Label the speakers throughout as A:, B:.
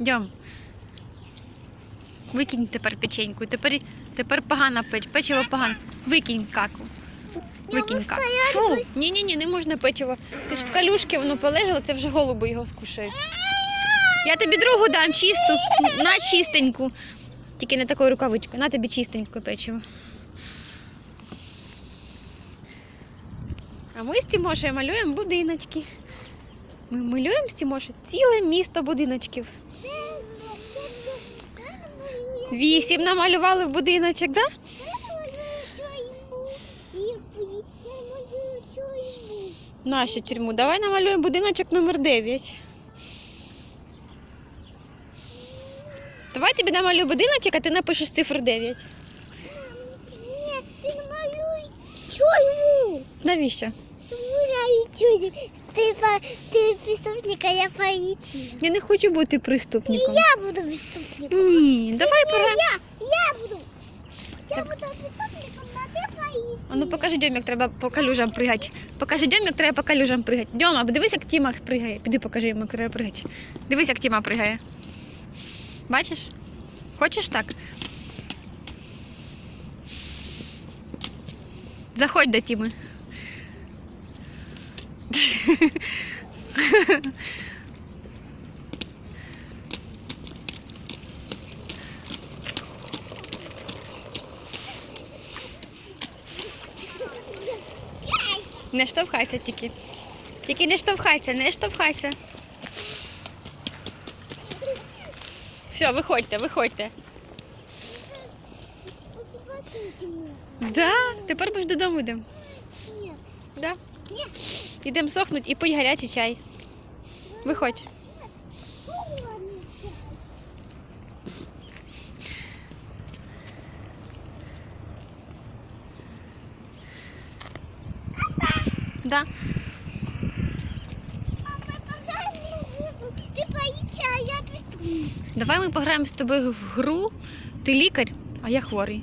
A: Йдем. Викинь тепер печеньку. Тепер, тепер погана печ. Печиво погано. Викинь каку. Викинь каку. Фу! Ні-ні-ні, не можна печиво. Ти ж в калюшки воно полежало, це вже голуби його скушають. Я тобі другу дам чисту, на чистеньку. Тільки не такою рукавичкою. На тобі чистеньке печиво. А ми з Тімошею малюємо будиночки. Ми малюємо з Тімошею ціле місто будиночків. Вісім намалювали будиночок, так? Да? Нашу тюрму. Давай намалюємо будиночок номер 9. Давай тобі намалюю будиночок, а ти напишеш цифру 9.
B: Нет, ты намалюй тюрьму.
A: Навіщо?
B: Смуляй тюрьму. Ты, по- ты преступник, а я полиция.
A: Я не хочу бути
B: И
A: преступником.
B: я буду преступником.
A: Ні, давай
B: Не,
A: пора.
B: я, я буду. Я буду преступником, а ты полиция.
A: А ну покажи Дьом, як треба по калюжам пригати. Покажи Дьом, як треба по калюжам пригати. Дьома, дивись, як Тіма пригає. Піди покажи йому, як треба пригати. Дивись, як Тіма пригає. Бачиш? Хочеш так? Заходь до Тіми. Не штовхайся тільки. Тільки не штовхайся, не штовхайся. Все, виходьте, виходьте. Да, тепер ми ж додому йдемо.
B: Нет,
A: Да.
B: Нет.
A: Йдемо сохнуть і пить гарячий чай. Виходь. Да. Давай ми пограємо з тобою в гру. Ти лікар, а я хворий.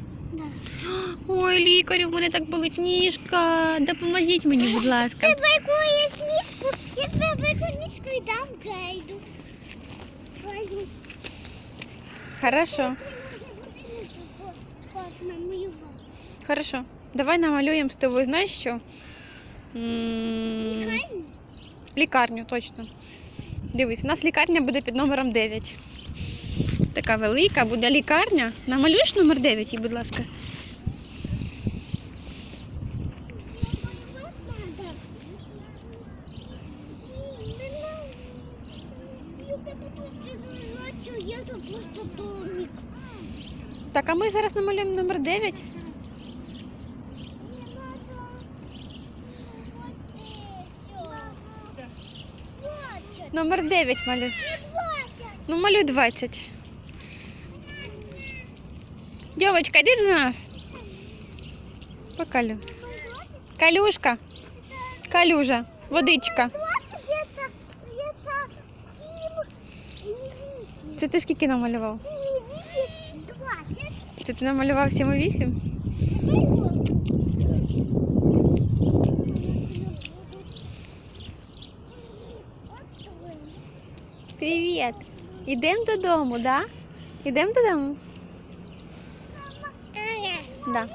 A: Ой, лікарю, в мене так болить ніжка. Допоможіть мені, будь ласка.
B: Ты байкуешь низку, я тебе байкую низку и дам гайду.
A: Хорошо, хорошо. Давай намалюємо з тобою, знаєш що? М,
B: Правильно?
A: Лікарню, точно. Дивись, у нас лікарня буде під номером 9. Така велика буде лікарня. Намалюєш номер 9, їй, будь ласка. Так, а ми зараз намалюємо номер 9.
B: Не надо. Вот это. Двадцать.
A: Номер 9 малюй. Ну, малюй 20. Дівочка, йди до нас. Покалю. Калюшка. Калюжа. Водичка. Це ти скільки намалював? Це ти намалював 7 і 8? Привіт. Ідемо додому, да? Ідемо додому? Да.